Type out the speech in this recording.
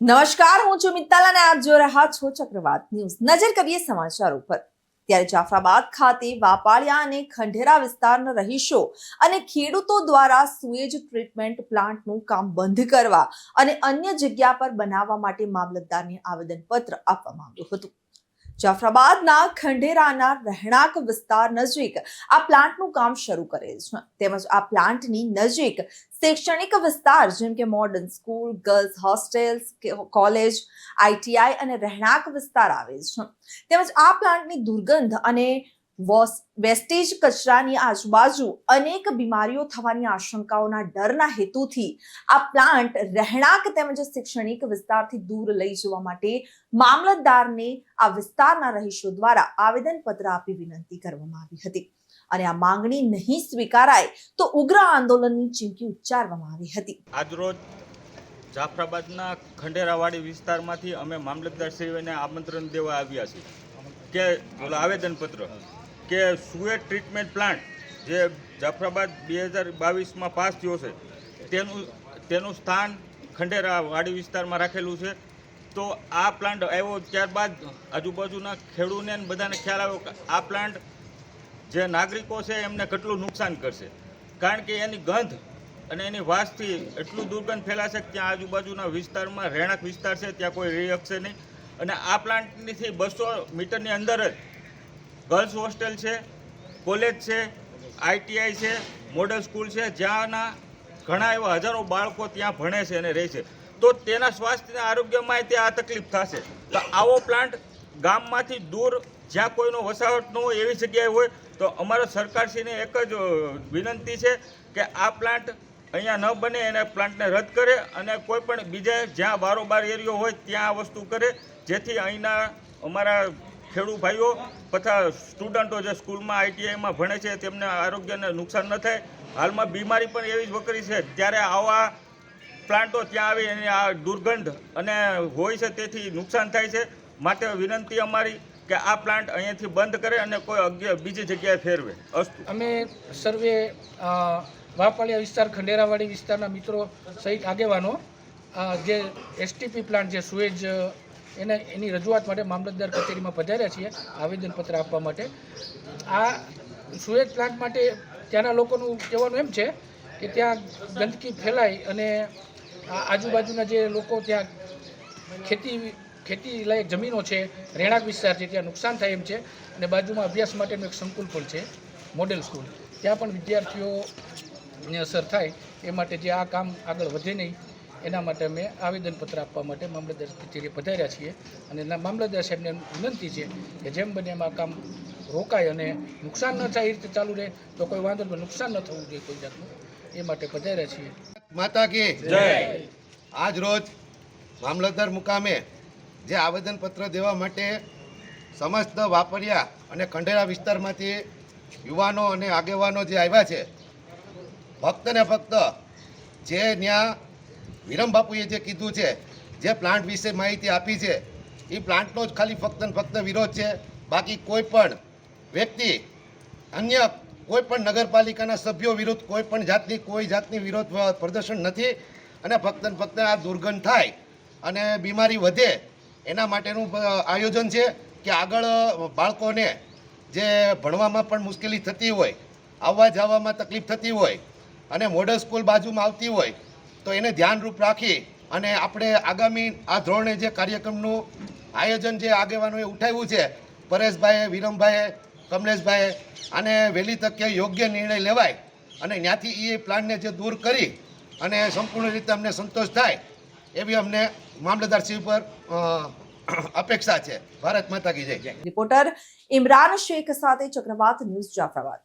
નમસ્કાર, હું છું મિત્તલ અને આપ જોઈ રહ્યા છો ચક્રવાત ન્યૂઝ. નજર કરીએ સમાચાર ઉપર ત્યારે જાફરાબાદ ખાતે વાપાળિયા અને ખંડેરા વિસ્તારના રહીશો અને ખેડૂતો દ્વારા સુએજ ટ્રીટમેન્ટ પ્લાન્ટનું કામ બંધ કરવા અને અન્ય જગ્યા પર બનાવવા માટે મામલતદારને આવેદનપત્ર આપવામાં આવ્યું હતું. જાફરાબાદના ખંડેરાના રહેણાંક વિસ્તાર નજીક આ પ્લાન્ટનું કામ શરૂ કરેલ છે. તેમજ આ પ્લાન્ટની નજીક શૈક્ષણિક વિસ્તાર જેમ કે modern school, girls hostels college, ITI અને રહેણાંક વિસ્તાર આવેલ છે. તેમજ આ પ્લાન્ટની દુર્ગંધ અને વેસ્ટેજ કચરાની આજુબાજુ અનેક બીમારીઓ થવાની આશંકાઓના ડરના હેતુથી આ પ્લાન્ટ રહેણાંક તેમજ શૈક્ષણિક વિસ્તારથી દૂર લઈ જવા માટે મામલતદારને આ વિસ્તારના રહીશો દ્વારા આવેદનપત્ર આપી વિનંતી કરવામાં આવી હતી. અને આ માંગણી નહીં સ્વીકારાય તો ઉગ્ર આંદોલનની ચીમકી ઉચ્ચારવામાં આવી હતી. આજરોજ જાફરાબાદના ખંડેરાવાડી વિસ્તારમાંથી અમે મામલતદારશ્રીને આમંત્રણ દેવા આવ્યા છીએ કે આવેદનપત્ર કે સુએટ ટ્રીટમેન્ટ પ્લાન્ટ જે જાફરાબાદ બે હજાર બાવીસમાં પાસ થયો છે, તેનું તેનું સ્થાન ખંડેરા વાડી વિસ્તારમાં રાખેલું છે. તો આ પ્લાન્ટ આવ્યો ત્યારબાદ આજુબાજુના ખેડૂને બધાને ખ્યાલ આવ્યો કે આ પ્લાન્ટ જે નાગરિકો છે એમને કેટલું નુકસાન કરશે. કારણ કે એની ગંધ અને એની વાસથી એટલું દુર્ગંધ ફેલાશે કે ત્યાં આજુબાજુના વિસ્તારમાં, રહેણાંક વિસ્તાર છે, ત્યાં કોઈ રહી શકશે નહીં. અને આ પ્લાન્ટથી બસો મીટરની અંદર જ ગર્લ્સ હોસ્ટેલ છે, કોલેજ છે આઈટીઆઈ છે, મોડલ સ્કૂલ છે, જ્યાંના ઘણા એવા હજારો બાળકો ત્યાં ભણે છે અને રહે છે. તો તેના સ્વાસ્થ્ય આરોગ્યમાં તે આ તકલીફ થશે. તો આવો પ્લાન્ટ ગામમાંથી દૂર જ્યાં કોઈનો વસાવટ ન હોય એવી જગ્યાએ હોય, તો અમારા સરકારશ્રીને એક જ વિનંતી છે કે આ પ્લાન્ટ અહીંયા ન બને, એને પ્લાન્ટને રદ કરે અને કોઈ પણ બીજા જ્યાં બારોબાર એરિયો હોય ત્યાં આ વસ્તુ કરે, જેથી અહીંના અમારા ખેડૂત ભાઈઓ તથા સ્ટુડન્ટો જે સ્કૂલમાં આઈટીઆઈમાં ભણે છે, તેમને આરોગ્યને નુકસાન ન થાય. હાલમાં બીમારી પણ એવી જ વકરી છે ત્યારે આવા પ્લાન્ટો ત્યાં આવી એની આ દુર્ગંધ અને હોય છે, તેથી નુકસાન થાય છે. માટે વિનંતી અમારી કે આ પ્લાન્ટ અહીંયાથી બંધ કરે અને કોઈ અગ્ય બીજી જગ્યાએ ફેરવે. અસ્તુ. અમે સર્વે વાપાળિયા વિસ્તાર, ખંડેરાવાડી વિસ્તારના મિત્રો સહિત આગેવાનો જે એસટીપી પ્લાન્ટ જે સુએજ એને એની રજૂઆત માટે મામલતદાર કચેરીમાં પધાર્યા છીએ, આવેદનપત્ર આપવા માટે. આ સુએજ પ્લાન્ટ માટે ત્યાંના લોકોનું કહેવાનું એમ છે કે ત્યાં ગંદકી ફેલાય અને આજુબાજુના જે લોકો ત્યાં ખેતી ખેતી લાયક જમીનો છે, રહેણાંક વિસ્તાર છે, ત્યાં નુકસાન થાય એમ છે અને બાજુમાં અભ્યાસ માટેનું એક સંકુલ પણ છે, મોડેલ સ્કૂલ. ત્યાં પણ વિદ્યાર્થીઓને અસર થાય એ માટે જે આ કામ આગળ વધે નહીં. એના માટે અમે આવેદનપત્ર આપવા માટે મામલતદાર કચેરીએ પધાર્યા છીએ. અને એના મામલતદાર સાહેબને વિનંતી છે કે જેમ બને એમાં કામ રોકાય અને નુકસાન ન થાય એ રીતે ચાલુ રહે તો કોઈ વાંધો નહીં નુકસાન ન થવું જોઈએ કોઈ જાતનું. એ માટે પધાર્યા છીએ. માતા કે. આજ રોજ મામલતદાર મુકામે જે આવેદનપત્ર દેવા માટે સમસ્ત વાપરિયા અને ખંડેરા વિસ્તારમાંથી યુવાનો અને આગેવાનો જે આવ્યા છે ફક્ત ને ફક્ત જે ત્યાં વિરમ બાપુએ જે કીધું છે, જે પ્લાન્ટ વિશે માહિતી આપી છે, એ પ્લાન્ટનો જ ખાલી ફક્ત ફક્ત વિરોધ છે. બાકી કોઈ પણ વ્યક્તિ, અન્ય કોઈ પણ નગરપાલિકાના સભ્યો વિરુદ્ધ કોઈ પણ જાતની, કોઈ જાતની વિરોધ પ્રદર્શન નથી અને ફક્ત ફક્ત આ દુર્ગંધ થાય અને બીમારી વધે, એના માટેનું આયોજન છે કે આગળ બાળકોને જે ભણવામાં પણ મુશ્કેલી થતી હોય આવવા જવામાં તકલીફ થતી હોય અને મોડલ સ્કૂલ બાજુમાં આવતી હોય તો એને ધ્યાનરૂપ રાખી અને આપણે આગામી આ ધોરણે જે કાર્યક્રમનું આયોજન જે આગેવાનોએ ઉઠાવ્યું છે, પરેશભાઈએ, વિરમભાઈએ, કમલેશભાઈએ અને વહેલી તકે યોગ્ય નિર્ણય લેવાય અને ત્યાંથી એ પ્લાનને જે દૂર કરી અને સંપૂર્ણ રીતે અમને સંતોષ થાય એવી અમને મામલતદારશ્રી પર અપેક્ષા છે. ભારત માતા કી જય. રિપોર્ટર ઇમરાન શેખ સાથે ચક્રવાત ન્યૂઝ જાફરાબાદ.